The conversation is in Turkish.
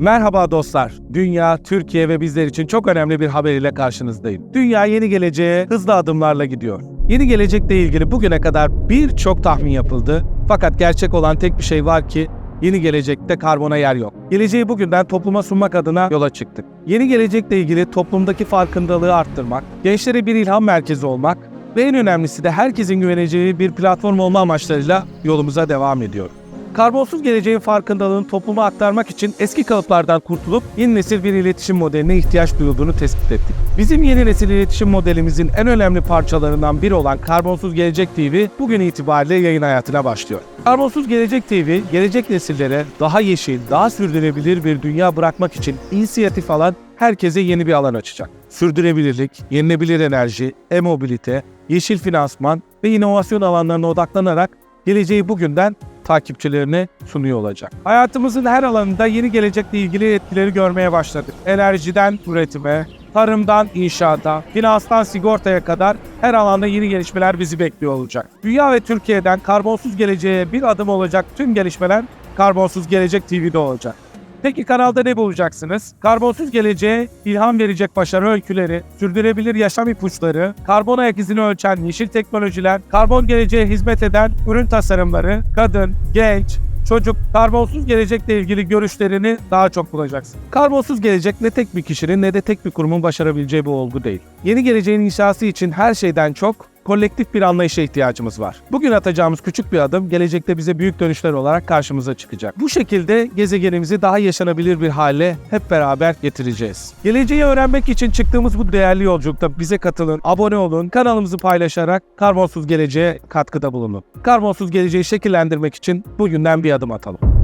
Merhaba dostlar. Dünya, Türkiye ve bizler için çok önemli bir haber ile karşınızdayım. Dünya yeni geleceğe hızlı adımlarla gidiyor. Yeni gelecekle ilgili bugüne kadar birçok tahmin yapıldı. Fakat gerçek olan tek bir şey var ki yeni gelecekte karbona yer yok. Geleceği bugünden topluma sunmak adına yola çıktık. Yeni gelecekle ilgili toplumdaki farkındalığı arttırmak, gençlere bir ilham merkezi olmak ve en önemlisi de herkesin güveneceği bir platform olma amaçlarıyla yolumuza devam ediyor. Karbonsuz geleceğin farkındalığını topluma aktarmak için eski kalıplardan kurtulup yeni nesil bir iletişim modeline ihtiyaç duyulduğunu tespit ettik. Bizim yeni nesil iletişim modelimizin en önemli parçalarından biri olan Karbonsuz Gelecek TV bugün itibariyle yayın hayatına başlıyor. Karbonsuz Gelecek TV, gelecek nesillere daha yeşil, daha sürdürülebilir bir dünya bırakmak için inisiyatif alan herkese yeni bir alan açacak. Sürdürülebilirlik, yenilebilir enerji, e-mobilite, yeşil finansman ve inovasyon alanlarına odaklanarak geleceği bugünden takipçilerine sunuyor olacak. Hayatımızın her alanında yeni gelecekle ilgili etkileri görmeye başladık. Enerjiden üretime, tarımdan inşaata, finanstan sigortaya kadar her alanda yeni gelişmeler bizi bekliyor olacak. Dünya ve Türkiye'den karbonsuz geleceğe bir adım olacak tüm gelişmeler Karbonsuz Gelecek TV'de olacak. Peki kanalda ne bulacaksınız? Karbonsuz geleceğe ilham verecek başarı öyküleri, sürdürülebilir yaşam ipuçları, karbon ayak izini ölçen yeşil teknolojiler, karbon geleceğe hizmet eden ürün tasarımları, kadın, genç, çocuk, karbonsuz gelecekle ilgili görüşlerini daha çok bulacaksın. Karbonsuz gelecek ne tek bir kişinin ne de tek bir kurumun başarabileceği bir olgu değil. Yeni geleceğin inşası için her şeyden çok kolektif bir anlayışa ihtiyacımız var. Bugün atacağımız küçük bir adım gelecekte bize büyük dönüşler olarak karşımıza çıkacak. Bu şekilde gezegenimizi daha yaşanabilir bir hale hep beraber getireceğiz. Geleceği öğrenmek için çıktığımız bu değerli yolculukta bize katılın, abone olun, kanalımızı paylaşarak karbonsuz geleceğe katkıda bulunun. Karbonsuz geleceği şekillendirmek için bugünden bir adım atalım.